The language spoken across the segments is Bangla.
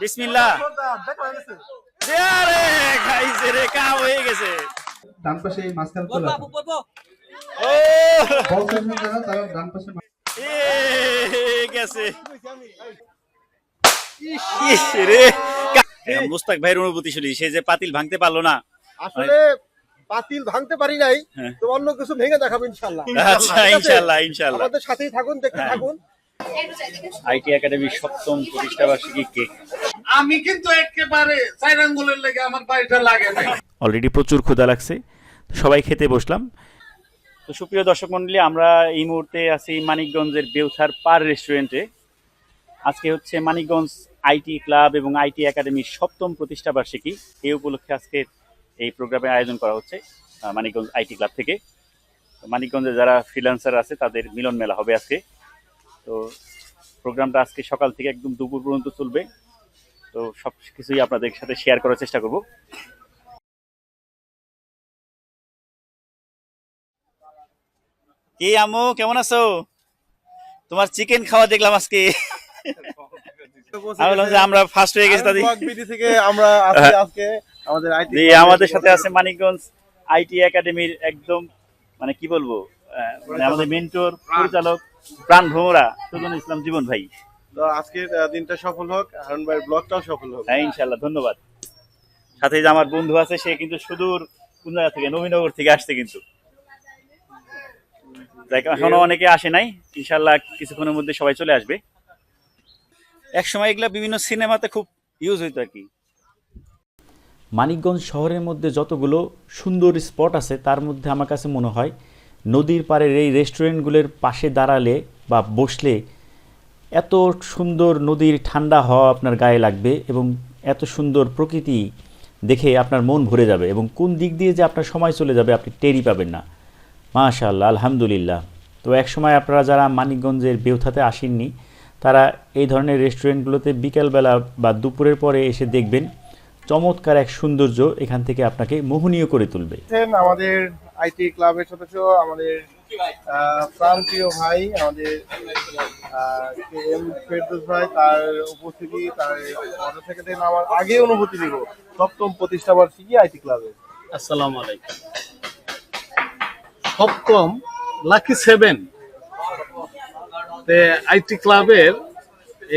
বিসমিল্লাহ। খাইছে রে কা হয়ে গেছে ডান পাশে এই মাঝখানে ও বল সেকশন যারা তারা ডান পাশে এ গেছে ইস রে মুস্তাক ভাইয়ের অনুভূতি শুনি সে যে পাতিল ভাঙতে পারল না। আসলে পাতিল ভাঙতে পারি নাই হ্যাঁ। তো অন্য কিছু ভেঙে দেখাবো ইনশাল্লাহ আচ্ছা ইনশাল্লাহ ইনশাল্লাহ আমাদের সাথেই থাকুন দেখতে হ্যাঁ। থাকুন। আইটি একাডেমির সপ্তম প্রতিষ্ঠা বার্ষিকী কেক আমি কিন্তু একেবারে চার আঙ্গুলের লেগে আমার বাড়িটা লাগে না অলরেডি প্রচুর ক্ষুধা লাগছে। তো সবাই খেতে বসলাম। তো সুপ্রিয় দর্শক মন্ডলী আমরা এই মুহূর্তে আছি মানিকগঞ্জের বেউথার পার রেস্টুরেন্টে। আজকে হচ্ছে মানিকগঞ্জ আইটি ক্লাব এবং আইটি একাডেমির সপ্তম প্রতিষ্ঠা বার্ষিকী। এই উপলক্ষে আজকে এই প্রোগ্রামের আয়োজন করা হচ্ছে মানিকগঞ্জ আইটি ক্লাব থেকে। তো মানিকগঞ্জে যারা ফ্রিল্যান্সার আছে তাদের মিলন মেলা হবে আজকে। তো প্রোগ্রামটা আজকে সকাল থেকে একদম দুপুর পর্যন্ত চলবে। তো সব কিছুই আপনাদের সাথে শেয়ার করার চেষ্টা করব। কি আমু কেমন আছো? তোমার চিকেন খাওয়া দেখলাম আজকে। বললাম আমরা ফার্স্ট হয়ে গেছি বিডি থেকে আমরা আজকে আমাদের আইটি আমাদের সাথে আছে মানিকগঞ্জ আইটি একাডেমির একদম মানে কি বলব আহ, মানে আমাদের মেন্টর পরিচালক। প্রাণ ভ্রমরা সুজন ইসলাম জীবন ভাই। তো আজকের দিনটা সফল হোক হারুন ভাইয়ের ব্লগটাও সফল হোক। হ্যাঁ ইনশাল্লাহ ধন্যবাদ। সাথে যে আমার বন্ধু আছে সে কিন্তু সুদূর কোন জায়গা থেকে নবীনগর থেকে আসছে কিন্তু। দেখ, এখনও অনেকে আসে নাই ইনশাল্লাহ কিছুক্ষণের মধ্যে সবাই চলে আসবে। এক সময় এগুলা বিভিন্ন সিনেমাতে খুব ইউজ হইতো আর কি। মানিকগঞ্জ শহরের মধ্যে যতগুলো সুন্দর স্পট আছে তার মধ্যে আমার কাছে মনে হয় নদীর পাড়ের এই রেস্টুরেন্টগুলোর পাশে দাঁড়ালে বা বসলে এত সুন্দর নদীর ঠান্ডা হওয়া আপনার গায়ে লাগবে এবং এত সুন্দর প্রকৃতি দেখে আপনার মন ভরে যাবে এবং কোন দিক দিয়ে যে আপনার সময় চলে যাবে আপনি টেরই পাবেন না। মাশাআল্লাহ, আলহামদুলিল্লাহ। তো একসময় আপনারা যারা মানিকগঞ্জের বেউথাতে আসেননি, তারা এই ধরনের রেস্টুরেন্টগুলোতে বিকেলবেলা বা দুপুরের পরে এসে দেখবেন, চমৎকার এক সৌন্দর্য এখান থেকে আপনাকে মোহনীয় করে তুলবে। আমাদের আইটি ক্লাবের সদস্য, আমাদের প্রাণপ্রিয় ভাই, আমাদের কে এম ভাই, তার উপস্থিতি, তার অর্ডার থেকে আমার আগে অনুভূতি দিব সপ্তম প্রতিষ্ঠা বার্ষিকী আইটি ক্লাবে? আসসালামু আলাইকুম। সপ্তম লাকি সেভেন আইটি ক্লাবের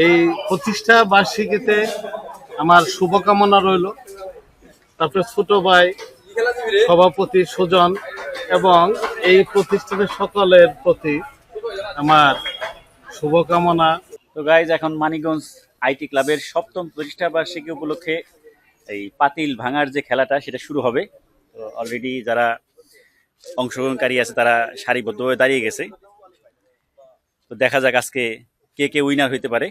এই প্রতিষ্ঠা বার্ষিকীতে আমার শুভকামনা রইল। তারপরে ছোট ভাই, সভাপতি সুজন এবং এই প্রতিষ্ঠানের সকলের প্রতি আমার শুভকামনা। তো গাইজ এখন মানিকগঞ্জ আইটি ক্লাবের সপ্তম প্রতিষ্ঠা বার্ষিকী উপলক্ষে এই পাতিল ভাঙার যে খেলাটা, সেটা শুরু হবে। তো অলরেডি যারা অংশগ্রহণকারী আছে, তারা সারিবদ্ধভাবে দাঁড়িয়ে গেছে। তো দেখা যাক আজকে কে কে উইনার হইতে পারে।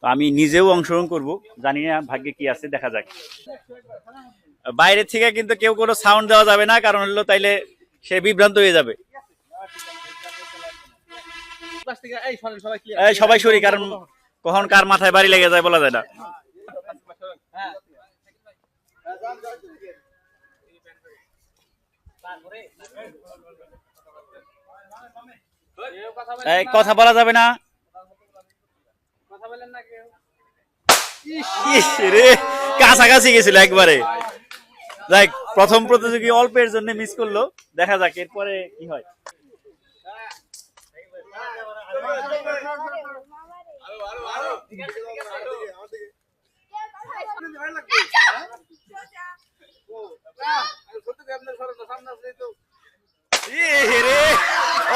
তো আমি নিজেও অংশগ্রহণ করব, জানি না ভাগ্যে কি আছে, দেখা যাক। বাইরে থেকে কিন্তু কেউ কোনো সাউন্ড দেওয়া যাবে না, কারণ হলো তাইলে সে বিভ্রান্ত হয়ে যাবে। সবাই সরি, কারণ কখন কার মাথায় বাড়ি লেগে যায় বলা যায় না। কথা বলা যাবে না। কাছাকাছি গেছিল একবারে। যাক প্রথম প্রতিযোগী অল্পের জন্য মিস করল। দেখা যাক, এরপরে কি হয়।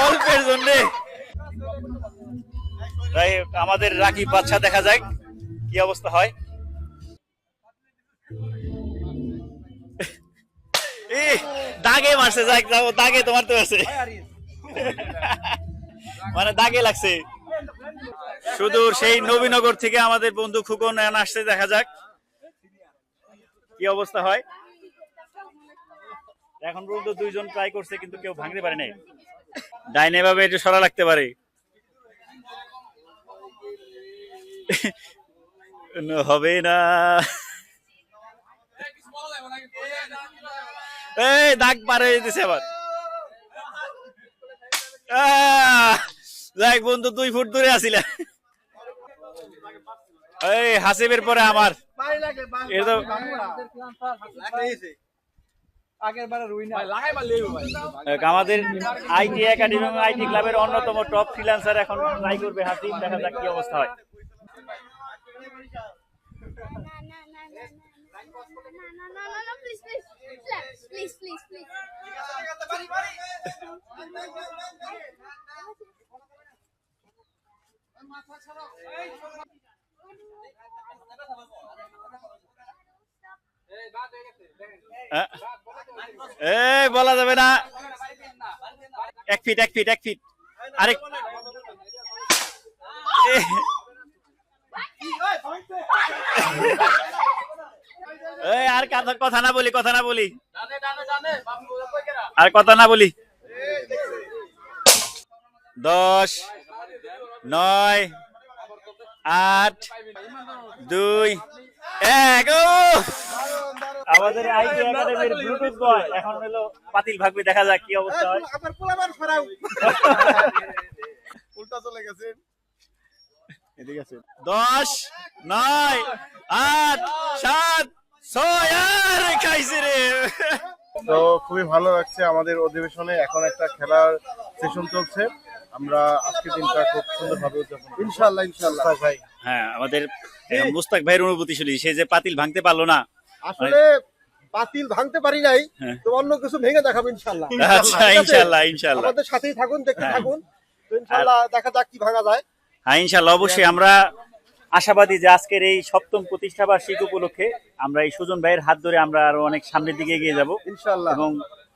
অল্পের আমাদের রাকিব বাচ্চা, দেখা যাক কি অবস্থা হয়। দাগে মারছে দাগে তোমার তো আছে মানে দাগে লাগছে। সুদূর সেই নবীনগর থেকে আমাদের বন্ধু খুকন আসছে, দেখা যাক কি অবস্থা হয়। এখন পর্যন্ত দুইজন ট্রাই করছে, কিন্তু কেউ ভাঙতে পারে নাই। ডাইনে ভাবে একটু সরা লাগতে পারে। হবে না। এই, দাগ পার হয়ে দিছে আবার। যাক বন্ধু, দুই ফুট দূরে আসিলা। এই হাসিবের পরে আমার। আমাদের আইটি একাডেমি আইটি ক্লাবের অন্যতম টপ ফ্রিল্যান্সার এখন ট্রাই করবে হাসিব দেখা যাক কি অবস্থা হয়। বলা যাবে না। এক ফিট এক ফিট এক ফিট আরেক এই আর কথা- কথা না বলি কথা না বলি। আর কথা না বলি। দশ নয় আট দুই এক আমাদের আইটি একাডেমির ব্লুটুথ বয় এখন হলো পাতিল ভাগবে দেখা যাক কি অবস্থা হয়। আপনার পোলাবার ফেরাও। উল্টা চলে গেছে। এদিকে আছে। দশ নয় আট সাত ছয় আর খাইছে রে। তো খুবই ভালো লাগছে আমাদের অধিবেশনে। এখন একটা খেলার সেশন চলছে। আমরা আজকের দিনটা খুব সুন্দরভাবে উদযাপন ইনশাআল্লাহ ইনশাআল্লাহ। ভাই। হ্যাঁ আমাদের মুস্তাক ভাইয়ের অনুভূতি শুনি। সে যে পাতিল ভাঙতে পারল না। আসলে পাতিল ভাঙতে পারি নাই হ্যাঁ। তো অন্য কিছু ভেঙে দেখাবো ইনশাআল্লাহ। আচ্ছা? ইনশাল্লাহ ইনশাল্লাহ আমাদের সাথেই থাকুন দেখতে হ্যাঁ। থাকুন। তো ইনশাআল্লাহ দেখা যাক কি ভাঙা যায়। হ্যাঁ ইনশাল্লাহ অবশ্যই আমরা আশাবাদী যে আজকের এই সপ্তম প্রতিষ্ঠা বার্ষিক উপলক্ষে আমরা এই সুজন ভাইয়ের হাত ধরে আমরা আরও অনেক সামনের দিকে এগিয়ে যাব। ইনশাআল্লাহ। এবং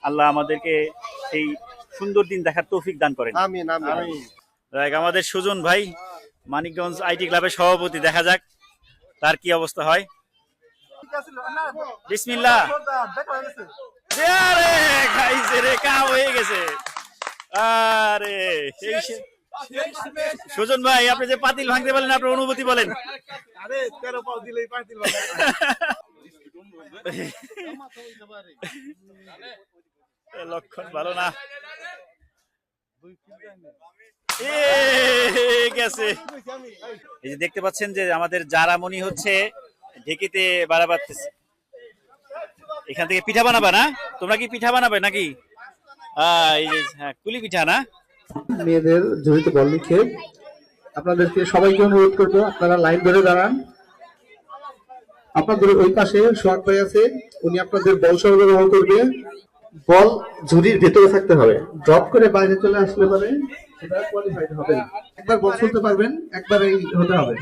আল্লাহ আমাদেরকে সেই সুন্দর দিন দেখার তৌফিক দান করেন। আমিন আমিন আমাদের সুজন ভাই মানিকগঞ্জ আইটি ক্লাবের সভাপতি দেখা যাক তার কি অবস্থা হয়। বিসমিল্লাহ। আরে খাইছে রে কাম হয়ে গেছে। আরে সুজন ভাই আপনি যে পাতিল ভাঙতে পারলেন আপনার অনুভূতি বলেন। আরে তেরো পাও দিলেই পাতিল লক্ষণ ভালো না। গেছে। এই যে দেখতে পাচ্ছেন যে আমাদের জারামণি হচ্ছে ঢেকিতে বাড়া বাড়তেছে এখান থেকে পিঠা বানাবা না? তোমরা কি পিঠা বানাবে নাকি? এই যে হ্যাঁ কুলি পিঠা না? মেয়েদের জড়িত বল লিখে আপনাদেরকে সবাইকে অনুরোধ করব আপনারা লাইন ধরে দাঁড়ান। আপনাদের ওই পাশে সোহাগ ভাই আছে উনি আপনাদের বল সরবরাহ করবে। বল ঝুড়ির ভেতরে থাকতে হবে। ড্রপ করে বাইরে চলে আসলে পারে সেটা কোয়ালিফাইড হবে। না একবার বল ছুলতে পারবেন একবার এই হতে হবে।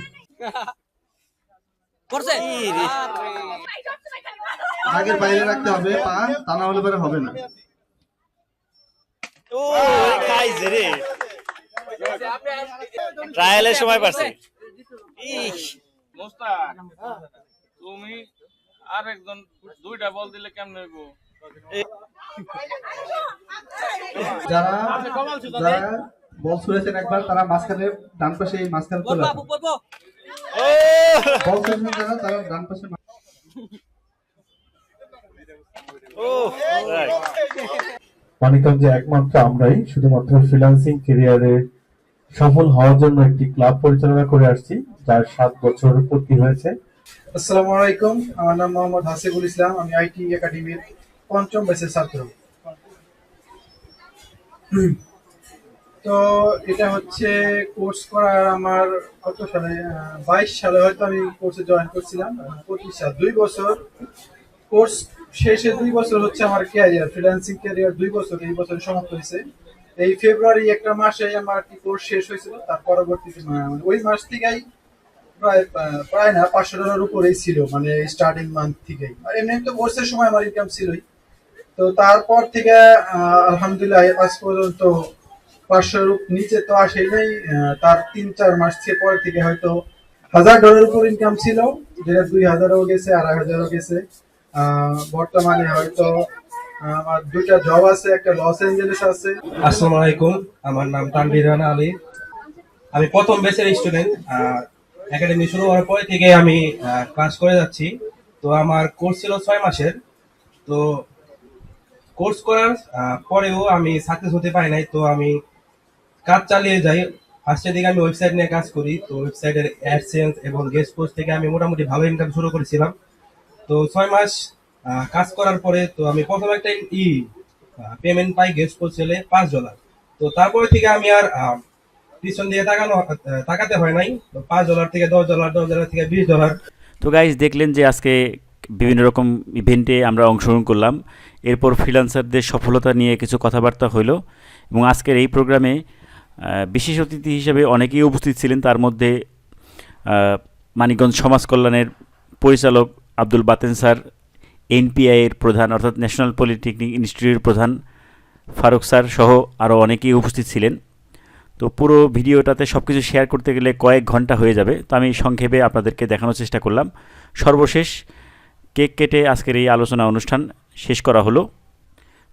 আগের বাইরে রাখতে হবে পা তা না হলে পরে হবে না। ও খাইছে রে ট্রায়ালের সময় পারছে তুমি আর একজন দুইটা বল দিলে কেমনে হইব যারা যারা বল ছুঁড়েছেন একবার তারা মাঝখানে ডান পাশে এই মাঝখানে চলে আসুন। ও বল ছুঁড়েছেন যারা তারা ডান পাশে ও. মানিকগঞ্জে একমাত্র আমরাই শুধুমাত্র ফ্রিল্যান্সিং ক্যারিয়ারে সফল হওয়ার জন্য একটি ক্লাব পরিচালনা করে আসছি, যার সাত বছর পূর্তি হয়েছে। আসসালামু আলাইকুম, আমার নাম মোহাম্মদ হাসিবুল ইসলাম, আমি আইটি একাডেমির পঞ্চম ব্যাচের ছাত্র। তো এটা হচ্ছে কোর্স করার আমার কত সালে বাইশ সালে হয়তো আমি কোর্সে জয়েন করছিলাম পঁচিশ সাল, দুই বছর কোর্স শেষে দুই বছর হচ্ছে আমার ক্যারিয়ার ফ্রিল্যান্সিং ক্যারিয়ার দুই বছর এই বছর সমাপ্ত হয়েছে। এই ফেব্রুয়ারি একটা মাসে আমার কি কোর্স শেষ হয়েছিল, তার পরবর্তীতে মানে ওই মাস থেকেই প্রায় প্রায় না, পাঁচশো ডলার উপরেই ছিল মানে স্টার্টিং মান্থ থেকেই। আর এমনি তো কোর্সের সময় আমার ইনকাম ছিলই। তো তারপর থেকে আলহামদুলিল্লাহ আজ পর্যন্ত পাঁচশোর নিচে তো আসেই নাই তার তিন চার মাস থেকে পর থেকে হয়তো হাজার ডলার উপর ইনকাম ছিল, যেটা দুই হাজারও গেছে, আড়াই হাজারও গেছে। বর্তমানে হয়তো আমার দুইটা জব আছে, একটা লস এঞ্জেলেস আছে। আসসালামু আলাইকুম, আমার নাম তানভীর আলী। আমি প্রথম ব্যাচের স্টুডেন্ট একাডেমি শুরু হওয়ার পরে থেকে আমি ক্লাস করে যাচ্ছি। তো আমার কোর্স ছিল ছয় মাসের। তো কোর্স করার পরেও আমি সাকসেস হতে পারি নাই। তো আমি কাজ চালিয়ে যাই। ফার্স্টের দিকে আমি ওয়েবসাইট নিয়ে কাজ করি। তো ওয়েবসাইটের অ্যাডসেন্স এবং গেস্ট পোস্ট থেকে আমি মোটামুটি ভালো ইনকাম শুরু করেছিলাম। তো ছয় মাস কাজ করার পরে তো আমি প্রথম একটা ই পেমেন্ট পাই গেস্ট ছেলে পাঁচ ডলার তো তারপরে থেকে আমি আর পিছন দিয়ে তাকানো তাকাতে হয় নাই। তো পাঁচ ডলার থেকে দশ ডলার দশ ডলার থেকে বিশ ডলার তো গাইজ দেখলেন যে আজকে বিভিন্ন রকম ইভেন্টে আমরা অংশগ্রহণ করলাম। এরপর ফ্রিলান্সারদের সফলতা নিয়ে কিছু কথাবার্তা হইল এবং আজকের এই প্রোগ্রামে বিশেষ অতিথি হিসেবে অনেকেই উপস্থিত ছিলেন। তার মধ্যে মানিকগঞ্জ সমাজ কল্যাণের পরিচালক আব্দুল বাতেন স্যার এনপিআইয়ের প্রধান, অর্থাৎ ন্যাশনাল পলিটেকনিক ইনস্টিটিউটের প্রধান ফারুক স্যার সহ আরও অনেকেই উপস্থিত ছিলেন। তো পুরো ভিডিওটাতে সব কিছু শেয়ার করতে গেলে কয়েক ঘণ্টা হয়ে যাবে, তো আমি সংক্ষেপে আপনাদেরকে দেখানোর চেষ্টা করলাম। সর্বশেষ কেক কেটে আজকের এই আলোচনা অনুষ্ঠান শেষ করা হলো।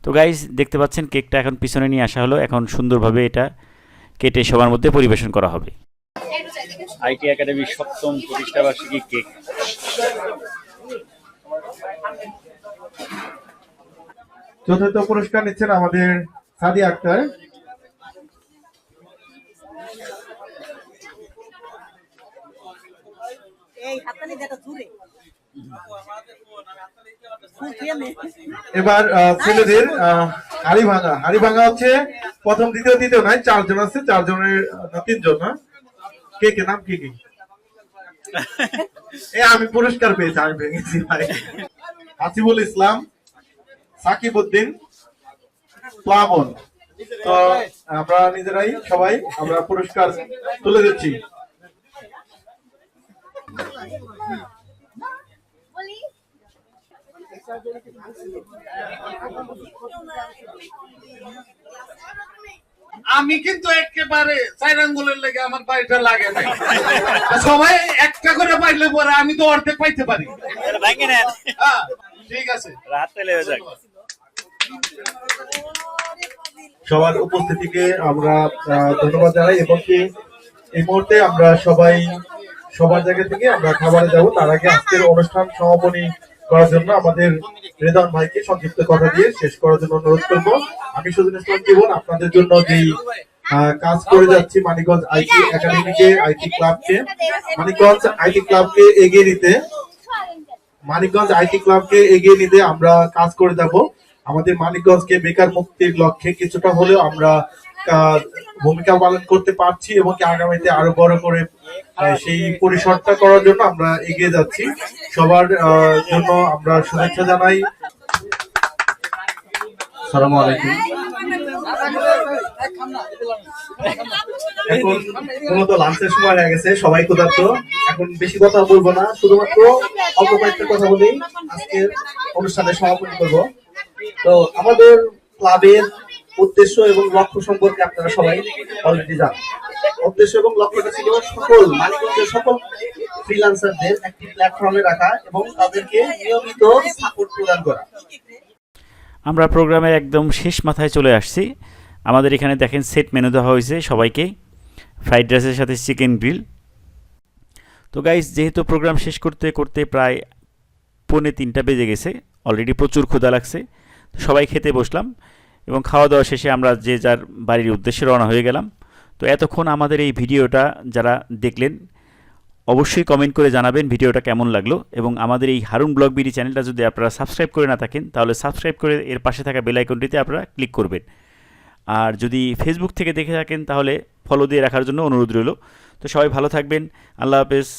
তো গাইজ দেখতে পাচ্ছেন কেকটা এখন পিছনে নিয়ে আসা হলো, এখন সুন্দরভাবে এটা কেটে সবার মধ্যে পরিবেশন করা হবে। আইটি একাডেমির সপ্তম প্রতিষ্ঠাবার্ষিকী কেক। চতুর্থ পুরস্কার নিচ্ছেন আমাদের সাদি আক্তার। এবার আহ, ছেলেদের আহ, হাড়ি ভাঙা হাড়ি ভাঙা হচ্ছে প্রথম দ্বিতীয় তৃতীয় নয় চারজন আছে চারজনের তিনজন না কে কে? নাম কি কে? এ আমি পুরস্কার পেয়েছি আমি ভেঙেছি ভাই। হাসিবুল ইসলাম সাকিব উদ্দিন প্লাবন। তো আমরা নিজেরাই সবাই আমরা পুরস্কার তুলে দিচ্ছি। আমি কিন্তু একেবারে চার আঙ্গুলের লেগে আমার বাড়িটা লাগে না সবাই একটা করে পাইলে পরে আমি তো অর্ধেক পাইতে পারি। হ্যাঁ, ঠিক আছে। রাত পেলে যাক। সবার উপস্থিতিকে আমরা ধন্যবাদ জানাই এবং কি এই মুহূর্তে আমরা সবাই, সবার জায়গা থেকে আমরা খাবারে যাব। তার আগে আজকের অনুষ্ঠান সমাপনী করার জন্য আমাদের রেদন ভাইকে সংক্ষিপ্ত কথা দিয়ে শেষ করার জন্য অনুরোধ করব। আমি শুধু ইসলাম জীবন, আপনাদের জন্য যেই কাজ করে যাচ্ছি মানিকগঞ্জ আইটি একাডেমিকে, আইটি ক্লাবকে। মানিকগঞ্জ আইটি ক্লাবকে এগিয়ে নিতে, মানিকগঞ্জ আইটি ক্লাবকে এগিয়ে নিতে আমরা কাজ করে যাব। আমাদের মানিকগঞ্জকে বেকার মুক্তির লক্ষ্যে কিছুটা হলেও আমরা ভূমিকা পালন করতে পারছি এবং আগামীতে আরও বড় করে সেই পরিসরটা করার জন্য আমরা এগিয়ে যাচ্ছি। সবার জন্য আমরা শুভেচ্ছা জানাই। সালামু আলাইকুম। এখন মূলত লাঞ্চের সময় হয়ে গেছে সবাই ক্ষুধার্ত। এখন বেশি কথা বলব না শুধুমাত্র অল্প কয়েকটা কথা বলেই আজকের অনুষ্ঠানে সমাপনী করব। তো আমাদের ক্লাবের উদ্দেশ্য এবং লক্ষ্য সম্পর্কে আপনারা সবাই অলরেডি জানেন। উদ্দেশ্য এবং লক্ষ্যটা ছিল সকল মালিকদের সকল ফ্রিল্যান্সারদের একটি প্ল্যাটফর্মে রাখা এবং তাদেরকে নিয়মিত সাপোর্ট প্রদান করা। আমরা প্রোগ্রামের একদম শেষ মাথায় চলে আসছি। আমাদের এখানে দেখেন সেট মেনু দেওয়া হয়েছে সবাইকে। ফ্রাইড রাইসের সাথে চিকেন গ্রিল তো গাইস যেহেতু প্রোগ্রাম শেষ করতে করতে প্রায় পৌনে তিনটা বেজে গেছে অলরেডি প্রচুর ক্ষুধা লাগছে। সবাই খেতে বসলাম এবং খাওয়া দাওয়া শেষে আমরা যে যার বাড়ির উদ্দেশ্যে রওনা হয়ে গেলাম। তো এতক্ষণ আমাদের এই ভিডিওটা যারা দেখলেন, অবশ্যই কমেন্ট করে জানাবেন ভিডিওটা কেমন লাগল এবং আমাদের এই হারুন ব্লগ বিডি চ্যানেলটা যদি আপনারা সাবস্ক্রাইব করে না থাকেন, তাহলে সাবস্ক্রাইব করে এর পাশে থাকা বেল আইকনটিতে আপনারা ক্লিক করবেন। আর যদি ফেসবুক থেকে দেখে থাকেন, তাহলে ফলো দিয়ে রাখার জন্য অনুরোধ রইল। তো সবাই ভালো থাকবেন। আল্লাহ হাফেজ।